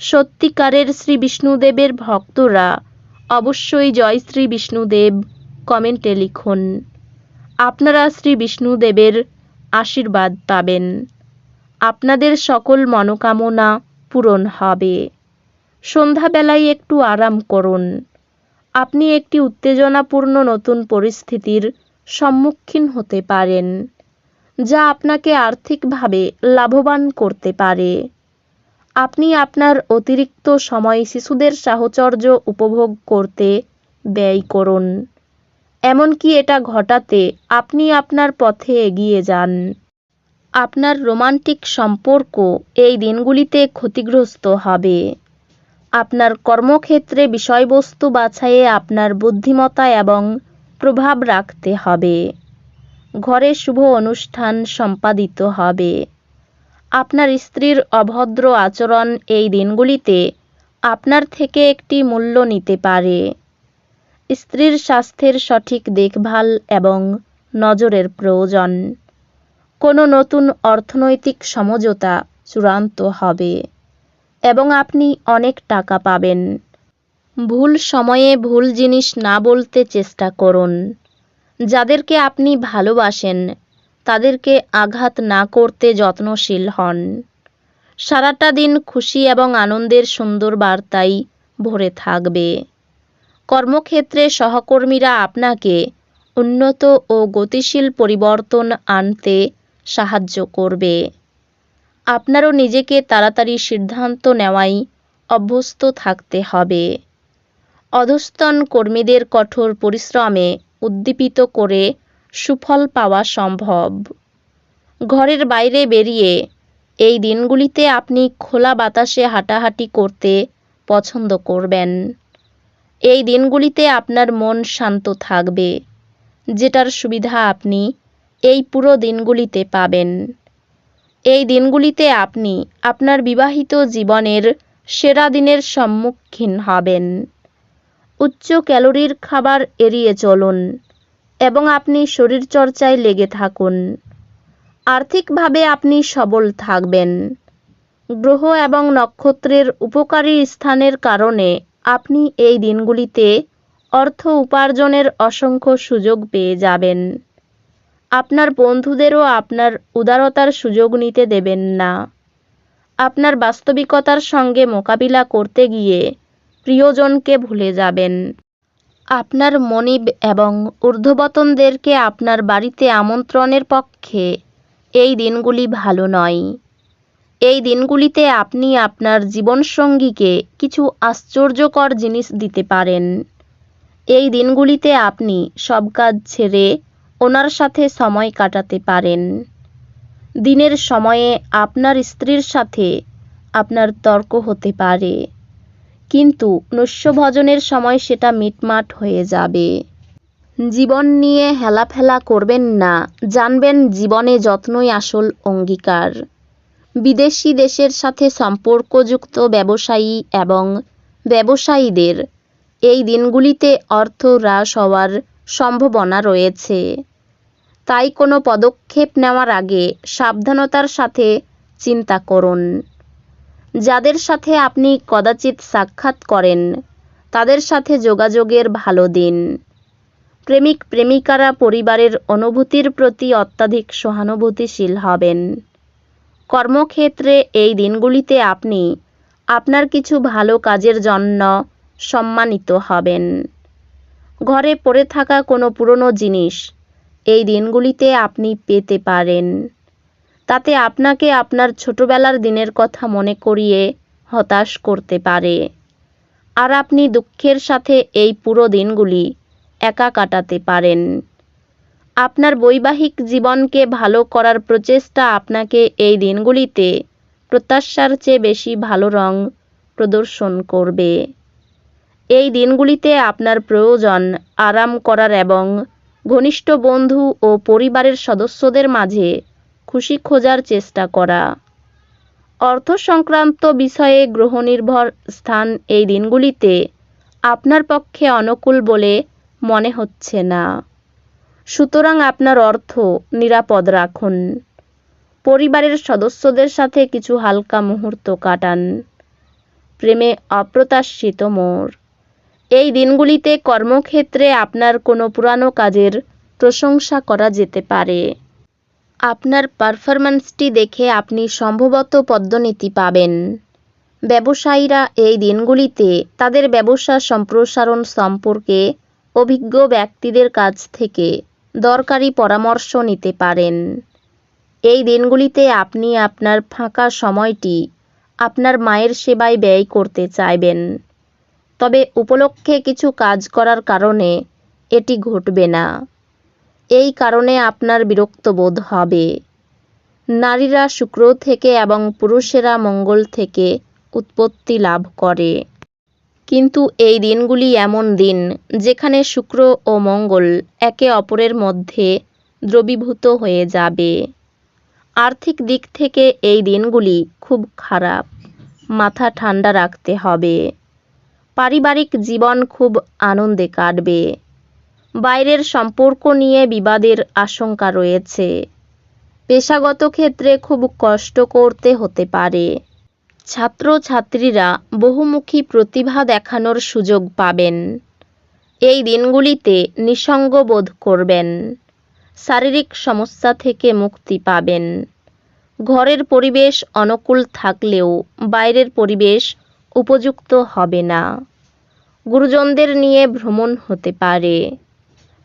সত্যিকারের শ্রী বিষ্ণুদেবের ভক্তরা অবশ্যই জয় শ্রী বিষ্ণুদেব কমেন্টে লিখুন। আপনারা শ্রী বিষ্ণুদেবের আশীর্বাদ পাবেন। আপনাদের সকল মনোকামনা পূরণ হবে। সন্ধ্যাবেলায় একটু আরাম করুন। আপনি একটি উত্তেজনাপূর্ণ নতুন পরিস্থিতির সম্মুখীন হতে পারেন, যা আপনাকে আর্থিকভাবে লাভবান করতে পারে। আপনি আপনার অতিরিক্ত সময় শিশুদের সাহচর্য উপভোগ করতে ব্যয় করুন। এমনকি এটা ঘটাতে আপনি আপনার পথে এগিয়ে যান। আপনার রোমান্টিক সম্পর্ক এই দিনগুলিতে ক্ষতিগ্রস্ত হবে। আপনার কর্মক্ষেত্রে বিষয়বস্তু বাছাইয়ে আপনার বুদ্ধিমত্তা এবং প্রভাব রাখতে হবে। ঘরে শুভ অনুষ্ঠান সম্পাদিত হবে। আপনার স্ত্রীর অভদ্র আচরণ এই দিনগুলিতে আপনার থেকে একটি মূল্য নিতে পারে। স্ত্রীর স্বাস্থ্যের সঠিক দেখভাল এবং নজরের প্রয়োজন। কোনো নতুন অর্থনৈতিক সমঝোতা চূড়ান্ত হবে এবং আপনি অনেক টাকা পাবেন। ভুল সময়ে ভুল জিনিস না বলতে চেষ্টা করুন। যাদেরকে আপনি ভালোবাসেন তাদেরকে আঘাত না করতে যত্নশীল হন। সারাটা দিন খুশি এবং আনন্দের সুন্দর বার্তাই ভরে থাকবে। কর্মক্ষেত্রে সহকর্মীরা আপনাকে উন্নত ও গতিশীল পরিবর্তন আনতে সাহায্য করবে। আপনারও নিজেকে তাড়াতাড়ি সিদ্ধান্ত নেওয়াই অভ্যস্ত থাকতে হবে। অধস্তন কর্মীদের কঠোর পরিশ্রমে উদ্দীপিত করে সুফল পাওয়া সম্ভব। ঘরের বাইরে বেরিয়ে এই দিনগুলিতে আপনি খোলা বাতাসে হাঁটাহাঁটি করতে পছন্দ করবেন। এই দিনগুলিতে আপনার মন শান্ত থাকবে। যেটার সুবিধা আপনি এই পুরো দিনগুলিতে পাবেন। এই দিনগুলিতে আপনি আপনার বিবাহিত জীবনের সেরা দিনের সম্মুখীন হবেন। উচ্চ ক্যালোরির খাবার এড়িয়ে চলুন। এবং আপনি শরীরচর্চায় লেগে থাকুন। আর্থিকভাবে আপনি সবল থাকবেন। গ্রহ এবং নক্ষত্রের উপকারী স্থানের কারণে আপনি এই দিনগুলিতে অর্থ উপার্জনের অসংখ্য সুযোগ পেয়ে যাবেন। আপনার বন্ধুদেরও আপনার উদারতার সুযোগ নিতে দেবেন না। আপনার বাস্তবিকতার সঙ্গে মোকাবিলা করতে গিয়ে প্রিয়জনকে ভুলে যাবেন। আপনার মনিব এবং ঊর্ধ্ববতনদেরকে আপনার বাড়িতে আমন্ত্রণের পক্ষে। এই দিনগুলি ভালো নয়। এই দিনগুলিতে আপনি আপনার জীবনসঙ্গীকে কিছু আশ্চর্যকর জিনিস দিতে পারেন। এই দিনগুলিতে আপনি সব কাজ ছেড়ে ওনার সাথে সময় কাটাতে পারেন। দিনের সময়ে আপনার স্ত্রীর সাথে আপনার তর্ক হতে পারে। কিন্তু নস্যভজনের সময় সেটা মিটমাট হয়ে যাবে। জীবন নিয়ে হেলাফেলা করবেন না, জানবেন জীবনে যত্নই আসল অঙ্গীকার। বিদেশি দেশের সাথে সম্পর্কযুক্ত ব্যবসায়ী এবং ব্যবসায়ীদের এই দিনগুলিতে অর্থ হ্রাস হওয়ার সম্ভাবনা রয়েছে। তাই কোনো পদক্ষেপ নেওয়ার আগে সাবধানতার সাথে চিন্তা করুন। যাদের সাথে আপনি কদাচিৎ সাক্ষাৎ করেন, তাদের সাথে যোগাযোগের ভালো দিন। প্রেমিক প্রেমিকারা পরিবারের অনুভূতির প্রতি অত্যাধিক সহানুভূতিশীল হবেন। কর্মক্ষেত্রে এই দিনগুলিতে আপনি আপনার কিছু ভালো কাজের জন্য সম্মানিত হবেন। ঘরে পড়ে থাকা কোনো পুরনো জিনিস এই দিনগুলিতে আপনি পেতে পারেন। তাতে আপনাকে আপনার ছোটবেলার দিনের কথা মনে করিয়ে হতাশ করতে পারে। আর আপনি দুঃখের সাথে এই পুরো দিনগুলি একা কাটাতে পারেন। আপনার বৈবাহিক জীবনকে ভালো করার প্রচেষ্টা আপনাকে এই দিনগুলিতে প্রত্যাশার চেয়ে বেশি ভালো রং প্রদর্শন করবে। এই দিনগুলিতে আপনার প্রয়োজন আরাম করার এবং ঘনিষ্ঠ বন্ধু ও পরিবারের সদস্যদের মাঝে খুশি খোঁজার চেষ্টা করা। অর্থ সংক্রান্ত বিষয়ে গ্রহনির্ভর স্থান এই দিনগুলিতে আপনার পক্ষে অনুকূল বলে মনে হচ্ছে না। সুতরাং আপনার অর্থ নিরাপদ রাখুন। পরিবারের সদস্যদের সাথে কিছু হালকা মুহূর্ত কাটান। প্রেমে অপ্রত্যাশিত মোড়। এই দিনগুলিতে কর্মক্ষেত্রে আপনার কোনো পুরানো কাজের প্রশংসা করা যেতে পারে। আপনার পারফরম্যান্সটি দেখে আপনি সম্ভবত পদ্মনীতি পাবেন। ব্যবসায়ীরা এই দিনগুলিতে তাদের ব্যবসা সম্প্রসারণ সম্পর্কে অভিজ্ঞ ব্যক্তিদের কাছ থেকে দরকারি পরামর্শ নিতে পারেন। এই দিনগুলিতে আপনি আপনার ফাঁকা সময়টি আপনার মায়ের সেবায় ব্যয় করতে চাইবেন। তবে উপলক্ষে কিছু কাজ করার কারণে এটি ঘটবে না। এই কারণে আপনার বিরক্ত বোধ হবে। নারীরা শুক্র থেকে এবং পুরুষেরা মঙ্গল থেকে উৎপত্তি লাভ করে। কিন্তু এই দিনগুলি এমন দিন, যেখানে শুক্র ও মঙ্গল একে অপরের মধ্যে দ্রবীভূত হয়ে যাবে। আর্থিক দিক থেকে এই দিনগুলি খুব খারাপ। মাথা ঠান্ডা রাখতে হবে। পারিবারিক জীবন খুব আনন্দে কাটবে। বাইরের সম্পর্ক নিয়ে বিবাদের আশঙ্কা রয়েছে। পেশাগত ক্ষেত্রে খুব কষ্ট করতে হতে পারে। ছাত্রছাত্রীরা বহুমুখী প্রতিভা দেখানোর সুযোগ পাবেন। এই দিনগুলিতে নিঃসঙ্গ বোধ করবেন। শারীরিক সমস্যা থেকে মুক্তি পাবেন। ঘরের পরিবেশ অনুকূল থাকলেও বাইরের পরিবেশ উপযুক্ত হবে না। গুরুজনদের নিয়ে ভ্রমণ হতে পারে।